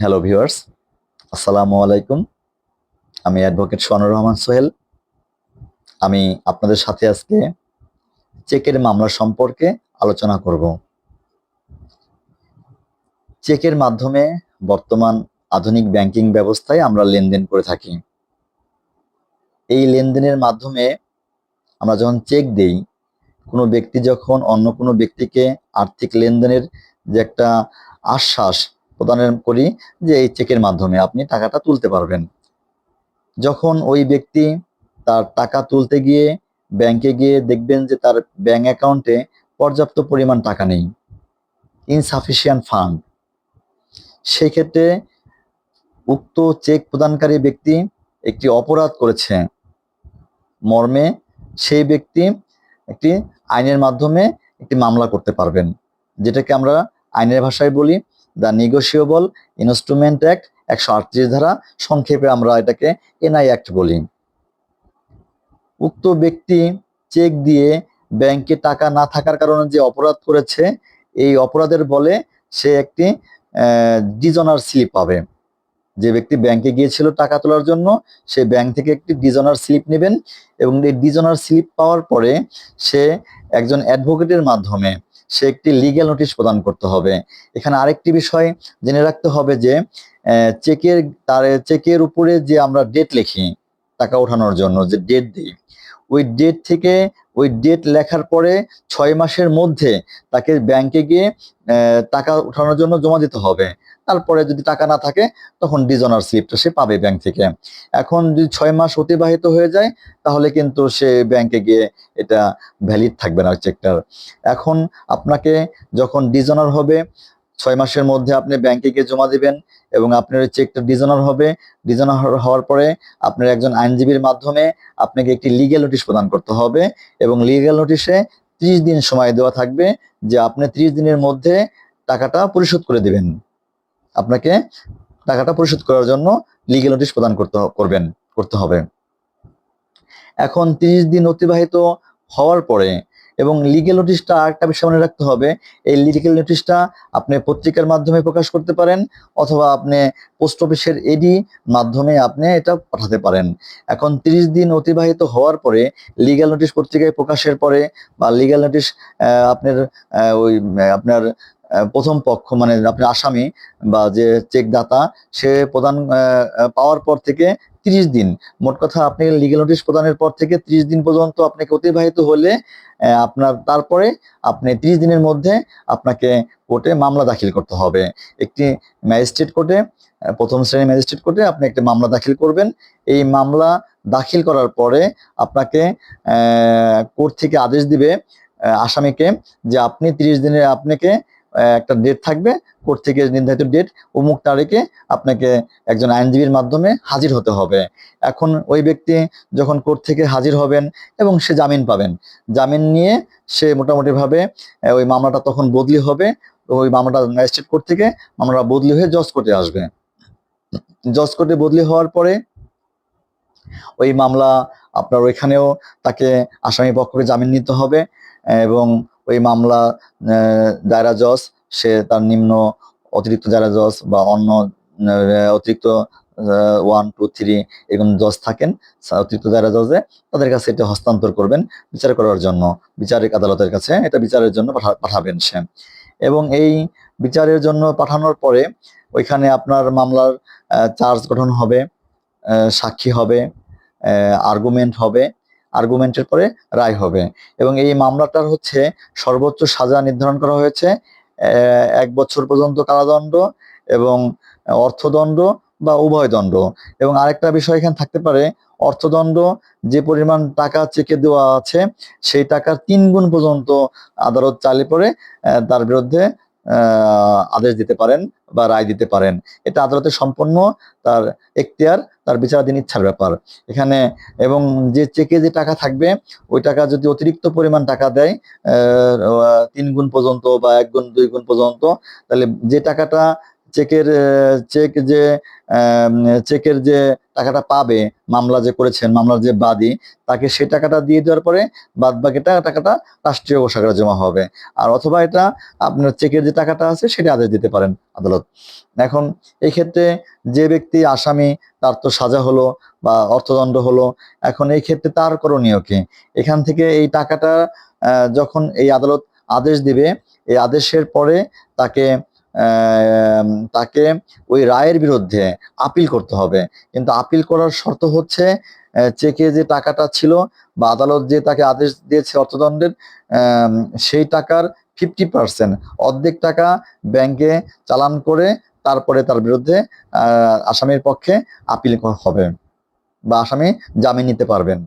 Hello viewers আসসালামু আলাইকুম আমি অ্যাডভোকেট সোহানুর রহমান সোহেল আমি আপনাদের সাথে আজকে চেকের মামলা সম্পর্কে আলোচনা করব। চেকের মাধ্যমে বর্তমান আধুনিক ব্যাংকিং ব্যবস্থায় আমরা লেনদেন করে থাকি। এই লেনদেনের মাধ্যমে আমরা যখন চেক দেই, কোনো ব্যক্তি যখন অন্য কোনো ব্যক্তিকে আর্থিক লেনদেনের যে একটা আশ্বাস প্রদানের করি যে এই চেকের মাধ্যমে আপনি টাকাটা তুলতে পারবেন। যখন ওই ব্যক্তি তার টাকা তুলতে গিয়ে ব্যাংকে গিয়ে দেখবেন যে তার ব্যাংক অ্যাকাউন্টে পর্যাপ্ত পরিমাণ টাকা নেই ইনসাফিসিয়েন্ট ফান্ড সেই ক্ষেত্রে উক্ত চেক প্রদানকারী ব্যক্তি একটি অপরাধ করেছে। মর্মে সেই ব্যক্তি একটি আইনের মাধ্যমে একটি মামলা করতে পারবেন, যেটাকে আমরা আইনের ভাষায় বলি দ্য নেগোসিয়েবল ইনস্ট্রুমেন্ট অ্যাক্ট একশো আটত্রিশ ধারা, সংক্ষেপে আমরা এটাকে এনআই অ্যাক্ট বলি। উক্ত ব্যক্তি চেক দিয়ে ব্যাংকে টাকা না থাকার কারণে যে অপরাধ করেছে, এই অপরাধের বলে সে একটি ডিজনার স্লিপ পাবে। যে ব্যক্তি ব্যাংকে গিয়েছিল টাকা তোলার জন্য, সে ব্যাংক থেকে একটি ডিজনার স্লিপ নেবেন এবং এই ডিজনার স্লিপ পাওয়ার পরে সে একজন অ্যাডভোকেটের মাধ্যমে সে একটি লিগ্যাল নোটিশ প্রদান করতে হবে। এখানে আরেকটি বিষয় জেনে রাখতে হবে যে চেকের, তার চেকের উপরে যে আমরা ডেট লিখি, টাকা ওঠানোর জন্য যে ডেট দিই, ওই ডেট থেকে ওই ডেট লেখার পরে ছয় মাসের মধ্যে তাকে ব্যাংকে গিয়ে টাকা ওঠানোর জন্য জমা দিতে হবে। তারপরে যদি টাকা না থাকে, তখন ডিজনার স্লিপটা সে পাবে ব্যাংক থেকে। এখন যদি ছয় মাস অতিবাহিত হয়ে যায়, তাহলে কিন্তু সে ব্যাংকে গিয়ে এটা ভ্যালিড থাকবে না চেকটার এখন আপনাকে যখন ডিজনার হবে, ছয় মাসের মধ্যে আপনি ব্যাংকে গিয়ে জমা দিবেন এবং আপনার ওই চেকটা ডিজনার হবে। ডিজনার হওয়ার পরে আপনার একজন আইনজীবীর মাধ্যমে আপনাকে একটি লিগ্যাল নোটিশ প্রদান করতে হবে এবং লিগ্যাল নোটিশে ত্রিশ দিন সময় দেওয়া থাকবে যে আপনি ত্রিশ দিনের মধ্যে টাকাটা পরিশোধ করে দিবেন। আপনাকে টাকাটা পরিশোধ করার জন্য লিগেল নোটিশ প্রদান করতে করবেন, করতে হবে। এখন তিরিশ দিন অতিবাহিত হওয়ার পরে এবং লিগেল নোটিশটা আরেকটা বিষয় মনে রাখতে হবে, এই লিগেল নোটিশটা আপনি পত্রিকার মাধ্যমে প্রকাশ করতে পারেন অথবা আপনি পোস্ট অফিসের এডি মাধ্যমে আপনি এটা পাঠাতে পারেন। এখন তিরিশ দিন অতিবাহিত হওয়ার পরে লিগ্যাল নোটিশ পত্রিকায় প্রকাশের পরে বা লিগেল নোটিশ আপনার ওই আপনার প্রথম পক্ষ মানে আপনার আসামি বা যে চেক দাতা সে প্রদান পাওয়ার পর থেকে তিরিশ দিন। মোট কথা আপনি লিগ্যাল নোটিশ প্রদানের পর থেকে ত্রিশ দিন পর্যন্ত আপনাকে অতিবাহিত হলে আপনার, তারপরে আপনি ত্রিশ দিনের মধ্যে আপনাকে কোর্টে মামলা দাখিল করতে হবে। একটি ম্যাজিস্ট্রেট কোর্টে প্রথম শ্রেণির ম্যাজিস্ট্রেট কোর্টে আপনি একটি মামলা দাখিল করবেন। এই মামলা দাখিল করার পরে আপনাকে কোর্ট থেকে আদেশ দিবে আসামিকে যে আপনি ত্রিশ দিনে আপনাকে একটা ডেট থাকবে কোর্ট থেকে নির্ধারিত ডেট অমুক তারিখে আপনাকে একজন আইনজীবীর মাধ্যমে হাজির হতে হবে। এখন ওই ব্যক্তি যখন কোর্ট থেকে হাজির হবেন এবং সে জামিন পাবেন। জামিন নিয়ে সে মোটামুটিভাবে ওই মামলাটা তখন বদলি হবে। ওই মামলাটা ম্যাজিস্ট্রেট কোর্ট থেকে মামলাটা বদলি হয়ে জজ কোর্টে আসবে। জজ কোর্টে বদলি হওয়ার পরে ওই মামলা আপনার ওইখানেও তাকে আসামি পক্ষকে জামিন নিতে হবে এবং ওই মামলা দায়রা জজ, সে তার নিম্ন অতিরিক্ত দায়রা জজ বা অন্য অতিরিক্ত ওয়ান টু থ্রি এরকম জজ থাকেন অতিরিক্ত দায়রা জজে, তাদের কাছে এটা হস্তান্তর করবেন বিচার করার জন্য। বিচারিক আদালতের কাছে এটা বিচারের জন্য পাঠাবেন সে। এবং এই বিচারের জন্য পাঠানোর পরে ওইখানে আপনার মামলার চার্জ গঠন হবে সাক্ষী হবে আর্গুমেন্ট হবে আর্গুমেন্টের পরে রায় হবে। এবং এই মামলাটার হচ্ছে সর্বোচ্চ সাজা নির্ধারণ করা হয়েছে এক বছর পর্যন্ত কারাদণ্ড এবং অর্থদণ্ড বা উভয় দণ্ড। এবং আরেকটা বিষয় এখানে থাকতে পারে, অর্থদণ্ড যে পরিমাণ টাকা চেকে দেওয়া আছে, সেই টাকার তিন গুণ পর্যন্ত আদালত চাইলে পরে তার বিরুদ্ধে আদেশ দিতে পারেন বা রায় দিতে পারেন। এটা আদালতে সম্পন্ন, তার এখতিয়ার, তার বিচারাধীন ইচ্ছার ব্যাপার। এখানে এবং যে চেকে যে টাকা থাকবে, ওই টাকা যদি অতিরিক্ত পরিমাণ টাকা দেয় তিন গুণ পর্যন্ত বা এক গুণ, দুই গুণ পর্যন্ত, তাহলে যে টাকাটা চেকের চেক যে চেকের যে টাকাটা পাবে, মামলা যে করেছেন, মামলার যে বাদী, তাকে সেই টাকাটা দিয়ে দেওয়ার পরে বাদ বাকিটা টাকাটা রাষ্ট্রীয় কোষাগারে জমা হবে। আর অথবা এটা আপনার চেকের যে টাকাটা আছে, সেটা আদেশ দিতে পারেন আদালত। এখন এই ক্ষেত্রে যে ব্যক্তি আসামি, তার তো সাজা হলো বা অর্থদণ্ড হলো। এখন এই ক্ষেত্রে তার করণীয় কি? এখান থেকে এই টাকাটা যখন এই আদালত আদেশ দিবে, এই আদেশের পরে তাকে তাকে ওই রায়ের বিরুদ্ধে আপিল করতে হবে। কিন্তু আপিল করার শর্ত হচ্ছে চেকে যে টাকাটা ছিল বা আদালত যে তাকে আদেশ দিয়েছে অর্থদণ্ডের সেই টাকার ফিফটি পার্সেন্ট অর্ধেক টাকা ব্যাংকে চালান করে তারপরে তার বিরুদ্ধে আসামির পক্ষে আপিল হবে বা আসামি জামিন নিতে পারবেন।